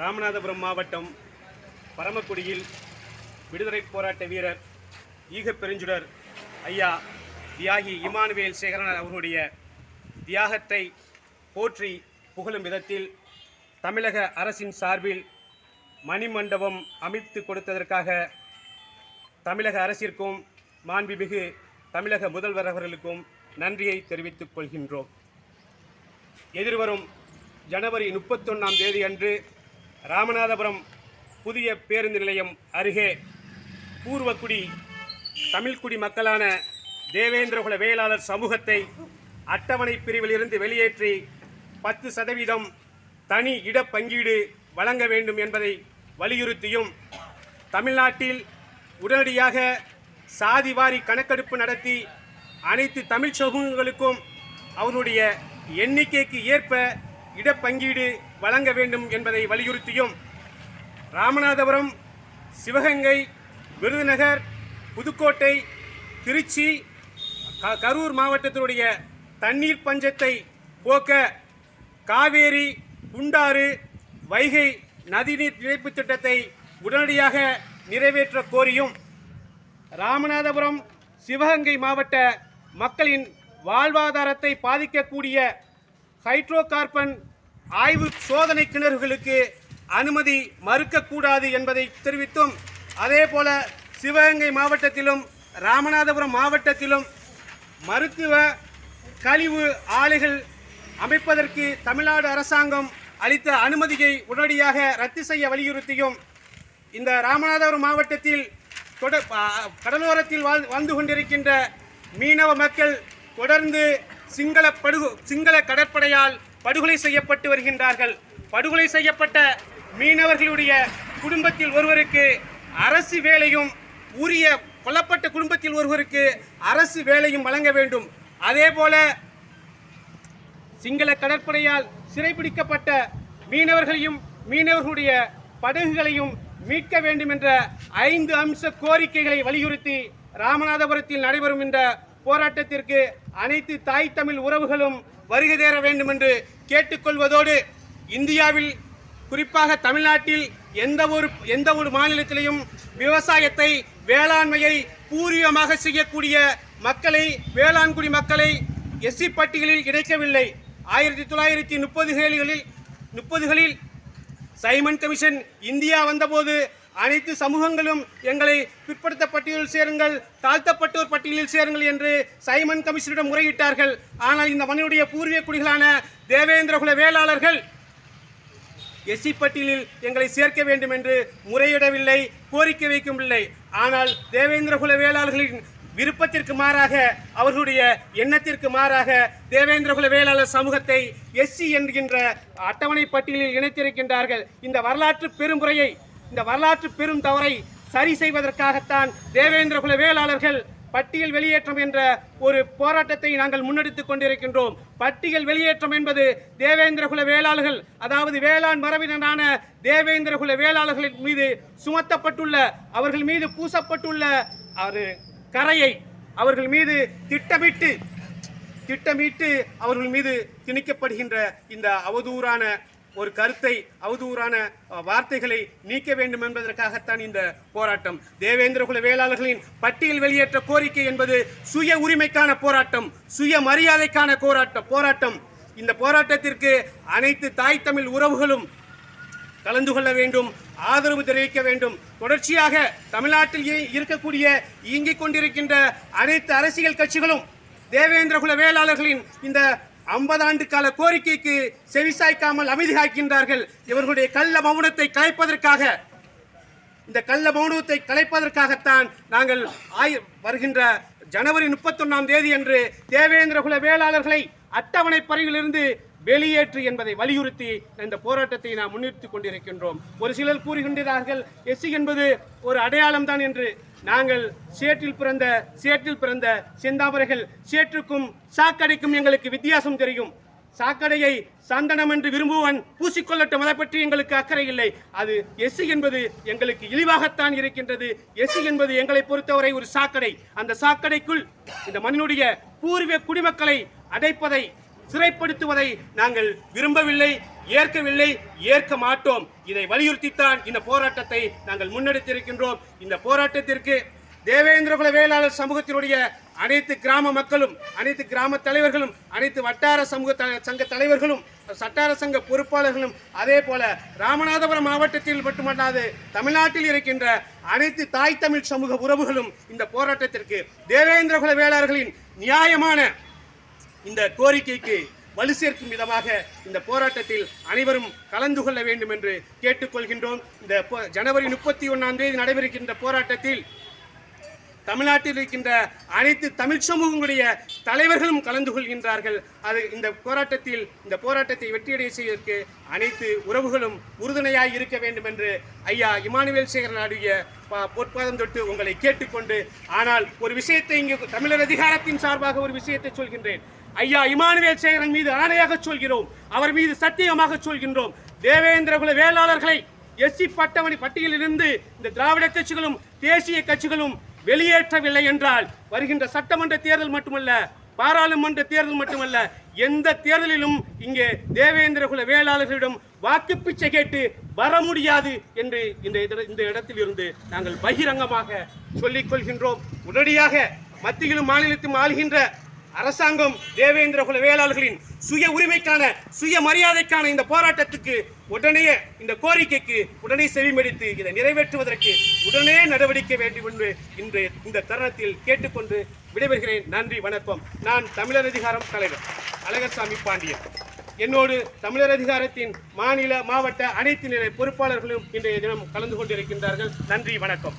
ராமநாதபுரம் மாவட்டம் பரமக்குடியில் விடுதலை போராட்ட வீரர் ஈக பெருஞ்சுடர் ஐயா தியாகி இமானுவேல் சேகரன் அவர்களுடைய தியாகத்தை போற்றி புகழும் விதத்தில் தமிழக அரசின் சார்பில் மணிமண்டபம் அமைத்து கொடுத்ததற்காக தமிழக அரசிற்கும் மாண்புமிகு தமிழக முதல்வர் அவர்களுக்கும் நன்றியை தெரிவித்துக் கொள்கின்றோம். எதிர்வரும் ஜனவரி முப்பத்தொன்னாம் தேதி அன்று ராமநாதபுரம் புதிய பேருந்து நிலையம் அருகே பூர்வக்குடி தமிழ்குடி மக்களான தேவேந்திரகுல வேளாளர் சமூகத்தை அட்டவணை பிரிவிலிருந்து வெளியேற்றி பத்து சதவீதம் தனி இடப்பங்கீடு வழங்க வேண்டும் என்பதை வலியுறுத்தியும் தமிழ்நாட்டில் உடனடியாக சாதிவாரி கணக்கெடுப்பு நடத்தி அனைத்து தமிழ் சமூகங்களுக்கும் அவருடைய எண்ணிக்கைக்கு ஏற்ப இடப்பங்கீடு வழங்க வேண்டும் என்பதை வலியுறுத்தியும் ராமநாதபுரம் சிவகங்கை விருதுநகர் புதுக்கோட்டை திருச்சி க- கரூர் மாவட்டத்தினுடைய தண்ணீர் பஞ்சத்தை போக்க காவேரி குண்டாறு வைகை நதிநீர் இணைப்பு திட்டத்தை உடனடியாக நிறைவேற்ற கோரியும் ராமநாதபுரம் சிவகங்கை மாவட்ட மக்களின் வாழ்வாதாரத்தை பாதிக்கக்கூடிய ஹைட்ரோ கார்பன் ஆய்வு சோதனை கிணறுகளுக்கு அனுமதி மறுக்கக்கூடாது என்பதை தெரிவித்தும் அதேபோல சிவகங்கை மாவட்டத்திலும் ராமநாதபுரம் மாவட்டத்திலும் மருத்துவ கழிவு ஆலைகள் அமைப்பதற்கு தமிழ்நாடு அரசாங்கம் அளித்த அனுமதியை உடனடியாக ரத்து செய்ய வலியுறுத்தியும் இந்த ராமநாதபுரம் மாவட்டத்தில் தொட கடலோரத்தில் வாழ் வாழ்ந்து கொண்டிருக்கின்ற மீனவ மக்கள் தொடர்ந்து சிங்கள படுகு சிங்கள கடற்படையால் படுகொலை செய்யப்பட்டு வருகின்றார்கள். படுகொலை செய்யப்பட்ட மீனவர்களுடைய குடும்பத்தில் ஒருவருக்கு அரசு வேலையும் உரிய கொல்லப்பட்ட குடும்பத்தில் ஒருவருக்கு அரசு வேலையும் வழங்க வேண்டும். அதேபோல சிங்கள கடற்படையால் சிறைபிடிக்கப்பட்ட மீனவர்களையும் மீனவர்களுடைய படகுகளையும் மீட்க வேண்டும் என்ற ஐந்து அம்ச கோரிக்கைகளை வலியுறுத்தி ராமநாதபுரத்தில் நடைபெறும் இந்த போராட்டத்திற்கு அனைத்து தாய் தமிழ் உறவுகளும் வருகை தேர வேண்டும் என்று கேட்டுக்கொள்வதோடு இந்தியாவில் குறிப்பாக தமிழ்நாட்டில் எந்த ஒரு எந்த ஒரு மாநிலத்திலையும் விவசாயத்தை வேளாண்மையை பூர்வீகமாக செய்யக்கூடிய மக்களை வேளாண்குடி மக்களை எஸ்சி பட்டியலில் இணைக்கவில்லை. ஆயிரத்தி தொள்ளாயிரத்தி முப்பதுகளில் முப்பதுகளில் சைமன் கமிஷன் இந்தியா வந்தபோது அனைத்து சமூகங்களும் எங்களை பிற்படுத்த பட்டியலில் சேருங்கள் தாழ்த்தப்பட்டோர் பட்டியலில் சேருங்கள் என்று சைமன் கமிஷனிடம் முறையிட்டார்கள். ஆனால் இந்த மண்ணுடைய பூர்வீக குடிகளான தேவேந்திரகுல வேளாளர்கள் எஸ்சி பட்டியலில் எங்களை சேர்க்க வேண்டும் என்று முறையிடவில்லை கோரிக்கை வைக்கவில்லை ஆனால் தேவேந்திரகுல வேளாளர்களின் விருப்பத்திற்கு மாறாக அவர்களுடைய எண்ணத்திற்கு மாறாக தேவேந்திரகுல வேளாளர் சமூகத்தை எஸ்சி என்கின்ற அட்டவணை பட்டியலில் இணைத்திருக்கின்றார்கள். இந்த வரலாற்று பெருமுறையை இந்த வரலாற்று பெரும் தவறை சரி செய்வதற்காகத்தான் தேவேந்திரகுல வேளாளர்கள் பட்டியல் வெளியேற்றம் என்ற ஒரு போராட்டத்தை நாங்கள் முன்னெடுத்துக் கொண்டிருக்கின்றோம். பட்டியல் வெளியேற்றம் என்பது தேவேந்திரகுல வேளாளர்கள் அதாவது வேளாண் மரபினரான தேவேந்திரகுல வேளாளர்களின் மீது சுமத்தப்பட்டுள்ள அவர்கள் மீது பூசப்பட்டுள்ள ஒரு கரையை அவர்கள் மீது திட்டமிட்டு திட்டமிட்டு அவர்கள் மீது திணிக்கப்படுகின்ற இந்த அவதூறான ஒரு கருத்தை அவதூறான வார்த்தைகளை நீக்க வேண்டும் என்பதற்காகத்தான் இந்த போராட்டம். தேவேந்திரகுல வேளாளர்களின் பட்டியல் வெளியேற்ற கோரிக்கை என்பது சுய உரிமைக்கான போராட்டம் சுய மரியாதைக்கான போராட்டம் போராட்டம். இந்த போராட்டத்திற்கு அனைத்து தாய் தமிழ் உறவுகளும் கலந்து கொள்ள வேண்டும் ஆதரவு தெரிவிக்க வேண்டும். தொடர்ச்சியாக தமிழ்நாட்டில் இ- இருக்கக்கூடிய இயங்கிக் கொண்டிருக்கின்ற அனைத்து அரசியல் கட்சிகளும் தேவேந்திரகுல வேளாளர்களின் இந்த ஐம்பது ஆண்டு கால கோரிக்கைக்கு செவிசாய்க்காமல் அமைதி காக்கின்றார்கள். இவர்களுடைய கள்ள மௌனத்தை கலைப்பதற்காக இந்த கள்ள மௌனத்தை கலைப்பதற்காகத்தான் நாங்கள் ஆய் வருகின்ற ஜனவரி முப்பத்தொன்னாம் தேதி அன்று தேவேந்திரகுல வேளாளர்களை அட்டவணை பறையிலிருந்து வெளியேற்று என்பதை வலியுறுத்தி இந்த போராட்டத்தை நாம் முன்னிறுத்திக் கொண்டிருக்கின்றோம். ஒரு சிலர் கூறுகின்றார்கள் எஸ்சி என்பது ஒரு அடையாளம் தான் என்று. நாங்கள் சேற்றில் பிறந்த சேற்றில் பிறந்த செந்தாமரைகள் சேற்றுக்கும் சாக்கடைக்கும் எங்களுக்கு வித்தியாசம் தெரியும். சாக்கடையை சந்தனம் என்று விரும்புவன் பூசிக்கொள்ளட்டும் அதை பற்றி எங்களுக்கு அக்கறை இல்லை. அது எஸ்சி என்பது எங்களுக்கு இழிவாகத்தான் இருக்கின்றது. எஸ்சி என்பது எங்களை பொறுத்தவரை ஒரு சாக்கடை. அந்த சாக்கடைக்குள் இந்த மண்ணினுடைய பூர்வீக குடிமக்களை அடைப்பதை சிறைப்படுத்துவதை நாங்கள் விரும்பவில்லை ஏற்கவில்லை ஏற்க மாட்டோம். இதை வலியுறுத்தித்தான் இந்த போராட்டத்தை நாங்கள் முன்னெடுத்திருக்கின்றோம். இந்த போராட்டத்திற்கு தேவேந்திரகுல வேளாளர் சமூகத்தினுடைய அனைத்து கிராம மக்களும் அனைத்து கிராம தலைவர்களும் அனைத்து வட்டார சமூக சங்க தலைவர்களும் சட்டார சங்க பொறுப்பாளர்களும் அதே போல ராமநாதபுரம் மாவட்டத்தில் மட்டுமல்லாது தமிழ்நாட்டில் இருக்கின்ற அனைத்து தாய் தமிழ் சமூக உறவுகளும் இந்த போராட்டத்திற்கு தேவேந்திரகுல வேளாளர்களின் நியாயமான இந்த கோரிக்கைக்கு வலு சேர்க்கும் விதமாக இந்த போராட்டத்தில் அனைவரும் கலந்து கொள்ள வேண்டும் என்று கேட்டுக்கொள்கின்றோம். இந்த போ- ஜனவரி முப்பத்தி ஒன்றாம் தேதி நடைபெறுகின்ற போராட்டத்தில் தமிழ்நாட்டில் இருக்கின்ற அனைத்து தமிழ் சமூகங்களுடைய தலைவர்களும் கலந்து கொள்கின்றார்கள். அது இந்த போராட்டத்தில் இந்த போராட்டத்தை வெற்றியடைய செய்வதற்கு அனைத்து உறவுகளும் உறுதுணையாக இருக்க வேண்டும் என்று ஐயா இமானுவேல் சேகரன் ஆடிய பொற்பாதம் தொட்டு உங்களை கேட்டுக்கொண்டு ஆனால் ஒரு விஷயத்தை இங்கு தமிழர் அதிகாரத்தின் சார்பாக ஒரு விஷயத்தை சொல்கின்றேன். ஐயா இமானுவேல் சேகரன் மீது ஆணையாக சொல்கிறோம். அவர் மீது சத்தியமாக சொல்கின்றோம். தேவேந்திரகுல வேளாளர்களை எஸ்சி பட்டமணி பட்டியலிலிருந்து இந்த திராவிட கட்சிகளும் தேசிய கட்சிகளும் வெளியேற்றவில்லை என்றால் வருகின்ற சட்டமன்ற தேர்தல் மட்டுமல்ல பாராளுமன்ற தேர்தல் மட்டுமல்ல எந்த தேர்தலிலும் இங்கே தேவேந்திரகுல வேளாளர்களிடம் வாக்கு பிச்சை கேட்டு வர முடியாது என்று இந்த இட- இந்த இடத்தில் இருந்து நாங்கள் பகிரங்கமாக சொல்லிக் கொள்கின்றோம். உடனடியாக மத்தியிலும் மாநிலத்திலும் ஆளுகின்ற அரசாங்கம் தேவேந்திரகுல வேளாளர்களின் சுய உரிமைக்கான சுய மரியாதைக்கான இந்த போராட்டத்துக்கு உடனே இந்த கோரிக்கைக்கு உடனே செவிமடித்து இதை நிறைவேற்றுவதற்கு உடனே நடவடிக்கை வேண்டும் என்று இன்று இந்த தருணத்தில் கேட்டுக்கொண்டு விடைபெறுகிறேன். நன்றி வணக்கம். நான் தமிழர் அதிகாரம் தலைவர் அழகர்சாமி பாண்டியன். என்னோடு தமிழர் அதிகாரத்தின் மாநில மாவட்ட அனைத்து நிலை பொறுப்பாளர்களும் இன்றைய தினம் கலந்து கொண்டிருக்கின்றார்கள். நன்றி வணக்கம்.